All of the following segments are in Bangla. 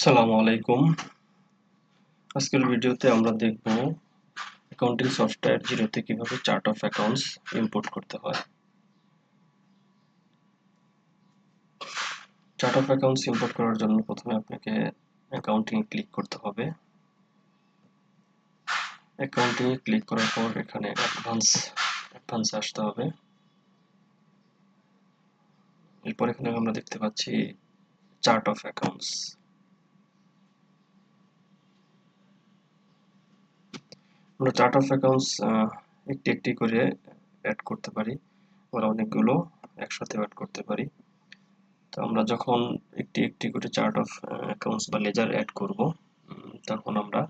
আসসালামু আলাইকুম। আজকের ভিডিওতে আমরা দেখব অ্যাকাউন্টিং সফটওয়্যার জিরোতে কীভাবে চার্ট অফ অ্যাকাউন্টস ইম্পোর্ট করতে হয়। চার্ট অফ অ্যাকাউন্টস ইম্পোর্ট করার জন্য প্রথমে আপনাকে অ্যাকাউন্টিং ক্লিক করতে হবে। অ্যাকাউন্টিং ক্লিক করার পর এখানে অ্যাডভান্স অ্যাডভান্স আসতে হবে। এরপর এখানে আমরা দেখতে পাচ্ছি চার্ট অফ অ্যাকাউন্টস আমরা চার্ট অফ অ্যাকাউন্টস একটি একটি করে অ্যাড করতে পারি। আমরা অনেকগুলো একসাথে অ্যাড করতে পারি। তো আমরা যখন একটি একটি করে চার্ট অফ অ্যাকাউন্টস বা লেজার অ্যাড করব তখন আমরা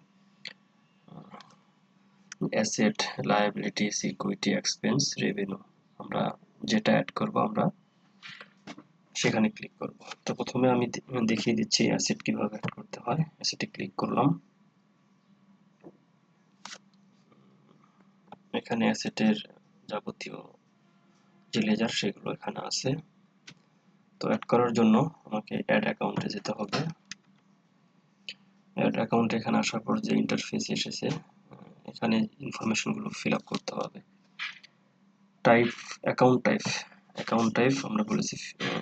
asset liabilities equity expense revenue আমরা যেটা অ্যাড করব আমরা সেখানে ক্লিক করব। তো প্রথমে আমি দেখিয়ে দিচ্ছি অ্যাসেট কীভাবে অ্যাড করতে হয়। অ্যাসেটে ক্লিক করলাম। এখানে অ্যাসেটের যাবতীয় যে লেজার সেগুলো এখানে আছে। তো অ্যাড করার জন্য আমাকে অ্যাড অ্যাকাউন্টে যেতে হবে। অ্যাড অ্যাকাউন্টে এখানে আসার পর যে ইন্টারফেস এসেছে, এখানে ইনফরমেশনগুলো ফিল আপ করতে হবে। Type account type account type আমরা বলেছি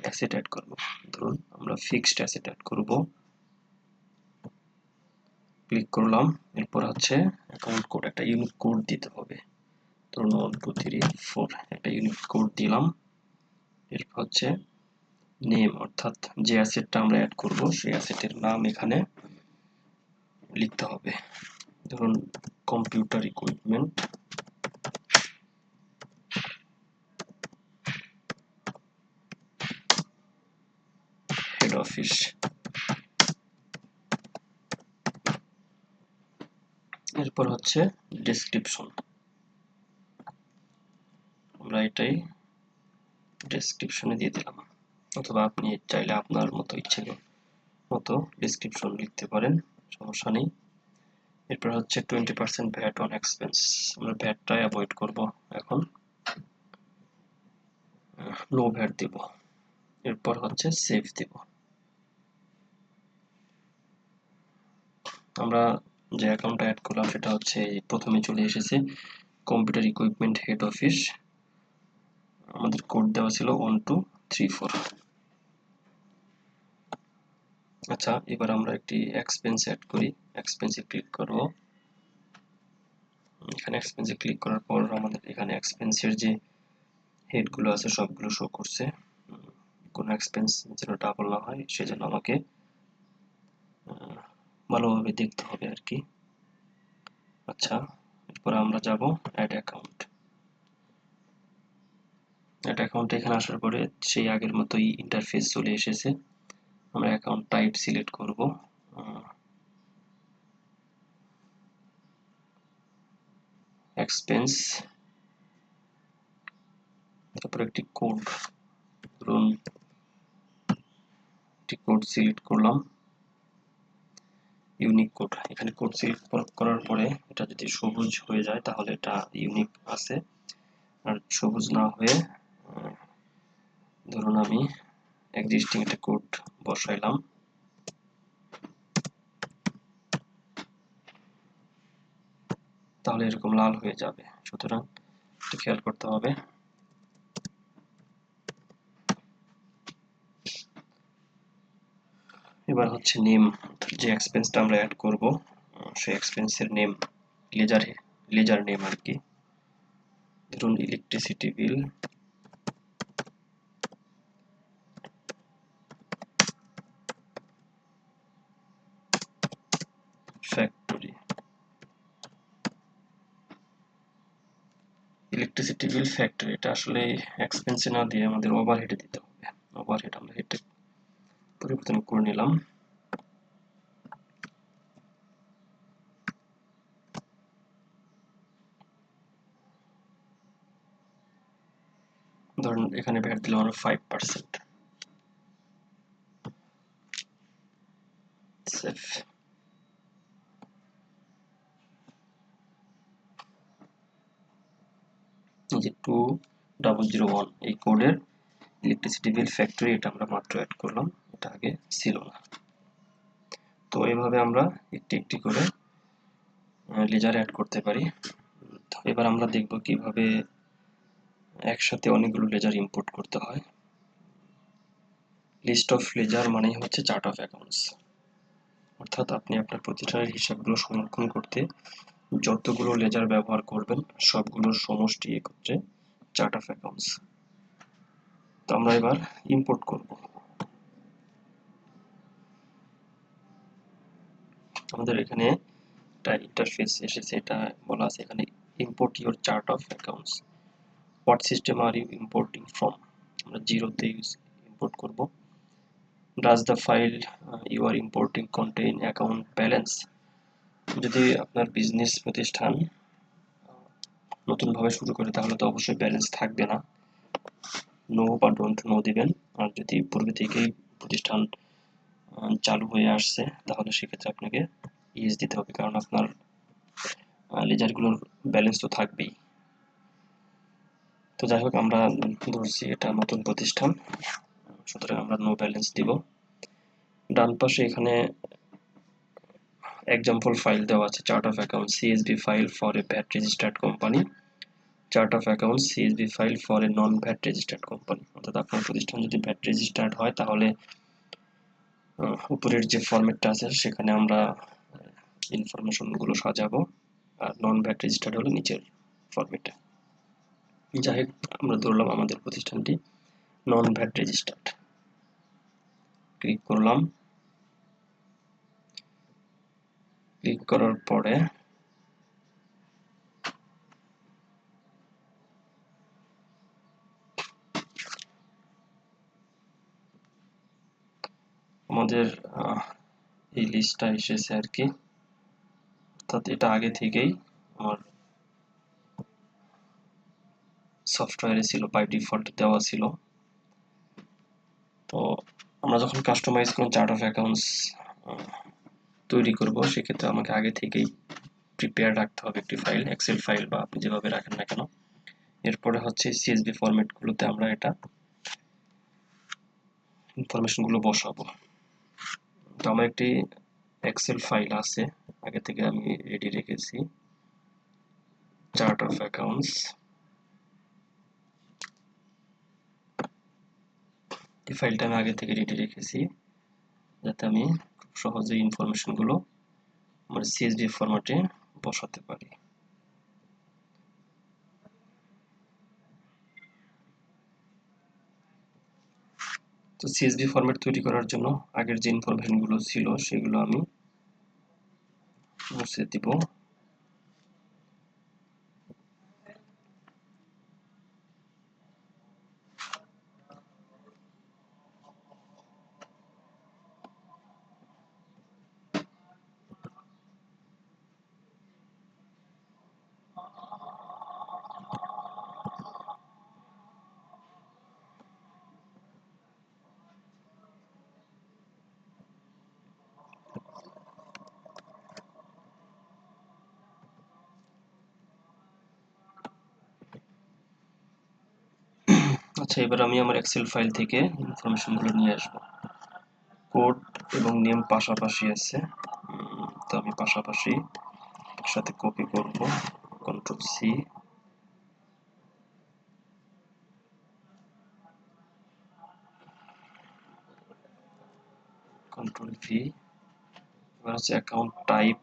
অ্যাসেট অ্যাড করব। ধরুন আমরা ফিক্সড অ্যাসেট অ্যাড করব। ক্লিক করলাম, এরপর হচ্ছে অ্যাকাউন্ট কোড একটা ইউনিক কোড দিতে হবে। ধরুন ওয়ান টু থ্রি ফোর একটা ইউনিক কোড দিলাম। এরপর হচ্ছে নেম অর্থাৎ যে অ্যাসেটটা আমরা অ্যাড করব, সেই অ্যাসেটের নাম এখানে লিখতে হবে। ধরুন কম্পিউটার ইকুইপমেন্ট হেড অফিস এরপর হচ্ছে ডেসক্রিপশন আমরা এটাই ডেসক্রিপশনে দিয়ে দিলাম। অথবা আপনি চাইলে আপনার মতো ইচ্ছে মতো ডেসক্রিপশন লিখতে পারেন, সমস্যা নেই। এরপর হচ্ছে twenty percent VAT on expense আমরা ভ্যাটটা অ্যাভয়েড করব এখন। নো ভ্যাট দিব। এরপর হচ্ছে সেভ দিব। আমরা যে অ্যাকাউন্টটা অ্যাড করলাম সেটা হচ্ছে প্রথমে চলে এসেছে কম্পিউটার ইকুইপমেন্ট হেড অফিস আমাদের কোড দেওয়া ছিল ওয়ান টু থ্রি ফোর আচ্ছা এবার আমরা একটি এক্সপেন্স অ্যাড করি। এক্সপেন্সে ক্লিক করব। এখানে এক্সপেন্সে ক্লিক করার পর আমাদের এখানে এক্সপেন্সের যে হেডগুলো আছে, সবগুলো শো করছে। কোনো এক্সপেন্স যেন ডাবল না হয়, সেজন্য আমাকে ভালোভাবে দেখতে হবে আর কি। আচ্ছা এরপর আমরা যাব অ্যাড অ্যাকাউন্ট অ্যাড অ্যাকাউন্ট এখানে আসার পরে সেই আগের মতোই ইন্টারফেস চলে এসেছে। আমরা অ্যাকাউন্ট টাইপ সিলেক্ট করব। এক্সপেন্স তারপর একটি কোড ধরুন, একটি কোড সিলেক্ট করলাম। ইউনিক কোড এখানে কোড সিলেক্ট করার পরে এটা যদি সবুজ হয়ে যায় তাহলে এটা ইউনিক আছে। আর সবুজ না হয়ে ধরুন আমি এক্সিস্টিং একটা কোড বসাইলাম। তাহলে এরকম লাল হয়ে যাবে। সুতরাং একটু খেয়াল করতে হবে। এবার হচ্ছে নেম যে এক্সপেন্সটা আমরা অ্যাড করব, সেই এক্সপেন্সের নেম লেজার লেজার নেম আর কি। ধরুন electricity bill factory electricity bill factory এটা আসলে এক্সপেন্সে না দিয়ে আমাদের ওভারহেডে দিতে হবে। ওভারহেড আমরা হেডে পরিবর্তন করে নিলাম। ধরুন এখানে ভ্যাট দিলাম আমরা ফাইভ পার্সেন্ট সেভ যে টু ডাবল জিরো ওয়ান এই কোডের ইলেকট্রিসিটি বিল ফ্যাক্টরি এটা আমরা মাত্র অ্যাড করলাম, এটা আগে ছিল না। তো এইভাবে আমরা একটি একটি করে লেজার অ্যাড করতে পারি। এবার আমরা দেখব কীভাবে একসাথে অনেকগুলো লেজার ইম্পোর্ট করতে হয়। লিস্ট অফ লেজার মানেই হচ্ছে চার্ট অফ অ্যাকাউন্টস অর্থাৎ আপনি আপনার প্রতিষ্ঠানের হিসাবগুলো সংরক্ষণ করতে যতগুলো লেজার ব্যবহার করবেন, সবগুলোর সমষ্টি একত্রে চার্ট অফ অ্যাকাউন্টস তো আমরা এবার ইম্পোর্ট করব। আমাদের এখানে একটা ইন্টারফেস এসেছে, এটা বলা আছে এখানে import your chart of accounts what system are you importing from আমরা জিরোতে ইউজ ইম্পোর্ট করব। Does the file you are importing contain account balance যদি আপনার বিজনেস প্রতিষ্ঠান নতুনভাবে শুরু করে, তাহলে তো অবশ্যই ব্যালেন্স থাকবে না। নো বা ডোন্ট নো দিবেন। আর যদি পূর্বে থেকেই প্রতিষ্ঠান চালু হয়ে আসছে, তাহলে সেক্ষেত্রে আপনাকে ইএস দিতে হবে। কারণ আপনার লেজারগুলোর ব্যালেন্স তো থাকবেই। তো যাই হোক, আমরা ধরছি এটা নতুন প্রতিষ্ঠান। সুতরাং আমরা নো ব্যালেন্স দিব। ডান পাশে এখানে এক্সাম্পল ফাইল দেওয়া আছে chart of account CSV file for a VAT registered company chart of account CSV file for a non VAT registered company অর্থাৎ আপনার প্রতিষ্ঠান যদি ভ্যাট রেজিস্টার্ড হয়, তাহলে উপরের যে ফরম্যাটটা আছে, সেখানে আমরা ইনফরমেশনগুলো সাজাবো। আর নন ভ্যাট রেজিস্টার্ড হলো নিচের ফরম্যাটে যাই হোক, আমরা ধরলাম আমাদের প্রতিষ্ঠানটি নন ভ্যাট রেজিস্টার্ড ক্লিক করলাম। ক্লিক করার পরে আমাদের এই লিস্টটা এসেছে আর কি। অর্থাৎ এটা আগে থেকেই আমার সফটওয়্যারে ছিল বাই ডিফল্ট দেওয়া ছিল। তো আমরা যখন কাস্টমাইজ কোনো চার্ট অফ অ্যাকাউন্টস তৈরি করব, সেক্ষেত্রে আমাকে আগে থেকেই প্রিপেয়ার রাখতে হবে একটি ফাইল এক্সেল ফাইল বা আপনি যেভাবে রাখেন না কেন। এরপরে হচ্ছে সিএসবি ফরম্যাটগুলোতে আমরা এটা ইনফরমেশনগুলো বসাবো। তো আমার একটি এক্সেল ফাইল আছে, আগে থেকে আমি রেডি রেখেছি। চার্ট অফ অ্যাকাউন্টস এই ফাইলটা আমি আগে থেকে রেডি রেখেছি, যাতে আমি সহজে ইনফরমেশনগুলো আমরা সিএসভি ফরম্যাটে বসাতে পারি। তো সিএসডি ফরম্যাট তৈরি করার জন্য আগের যে ইনফরমেশনগুলো ছিল, সেগুলো আমি মুছে দিব। আচ্ছা এবার আমি আমার এক্সেল ফাইল থেকে ইনফরমেশনগুলো নিয়ে আসব। কোড এবং নেম পাশাপাশি আছে। তো আমি পাশাপাশি একসাথে কপি করব। কন্ট্রোল সি কন্ট্রোল ভি এবার হচ্ছে অ্যাকাউন্ট টাইপ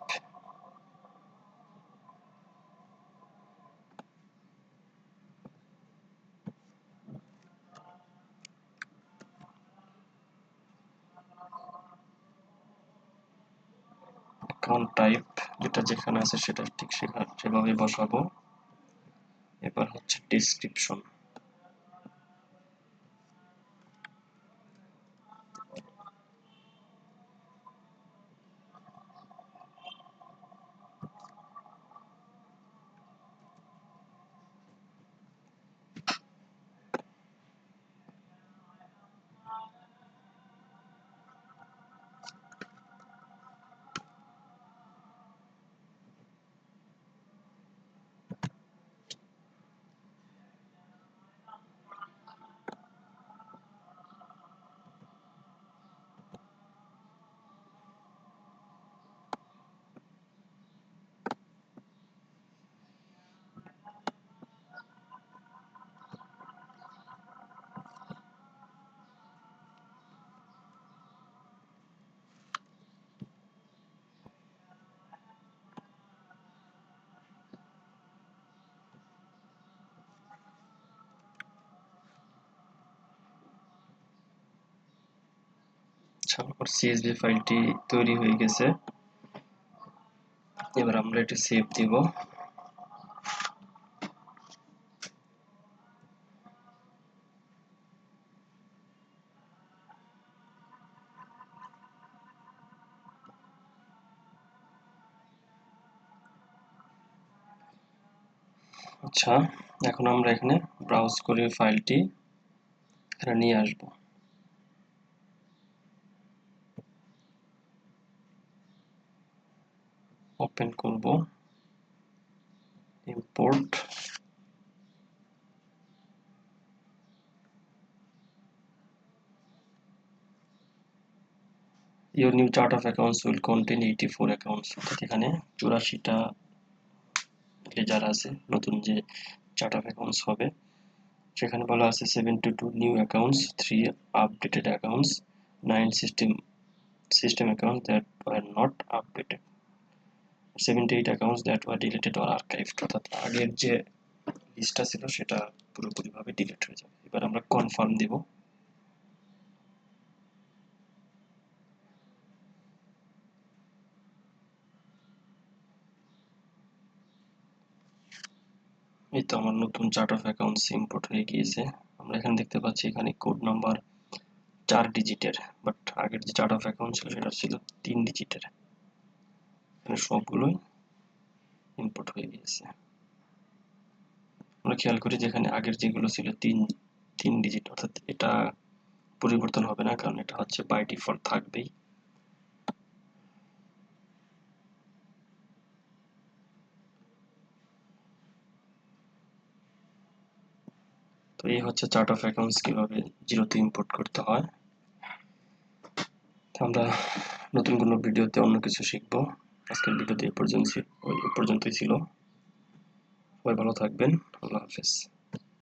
অ্যাকাউন্ট টাইপ যেটা যেখানে আছে সেটা ঠিক সেভাবে বসাবো। এবার হচ্ছে ডিসক্রিপশন আমার সিএসভি ফাইলটি তৈরি হয়ে গেছে। এবার আমরা এটি সেভ দিব। আচ্ছা এখন আমরা এখানে ব্রাউজ করে ফাইলটি এখানে নিয়ে আসব। ওপেন করব। Import your new chart of accounts will contain 84 accounts এখানে চুরাশিটা লেজার আছে, নতুন যে চার্ট অফ অ্যাকাউন্টস হবে। সেখানে বলা আছে seventy two new accounts three updated accounts nine system system accounts that were not updated seventy eight accounts that were deleted or অর্থাৎ আগের যে লিস্টটা ছিল সেটা পুরোপুরিভাবে ডিলিট হয়ে যাবে। এবার আমরা কনফার্ম দিব। এই তো আমার নতুন চার্ট অফ অ্যাকাউন্টস ইম্পোর্ট হয়ে গিয়েছে। আমরা এখানে দেখতে পাচ্ছি এখানে কোড নাম্বার চার ডিজিটের বাট আগের যে চার্ট অফ অ্যাকাউন্ট ছিল সেটা ছিল তিন ডিজিটের এখানে সবগুলোই ইম্পোর্ট হয়ে গিয়েছে। আমরা খেয়াল করি যেখানে আগের যেগুলো ছিল তিন তিন ডিজিট অর্থাৎ এটা পরিবর্তন হবে না, কারণ এটা হচ্ছে বাই ডিফল্ট থাকবেই। তো এই হচ্ছে চার্ট অফ অ্যাকাউন্টস কীভাবে জিরোতে ইম্পোর্ট করতে হয়। আমরা নতুন কোনো ভিডিওতে অন্য কিছু শিখব। আজকের ভিডিওতে এ পর্যন্ত পর্যন্তই ছিল। সবাই ভালো থাকবেন। আল্লাহ হাফেজ।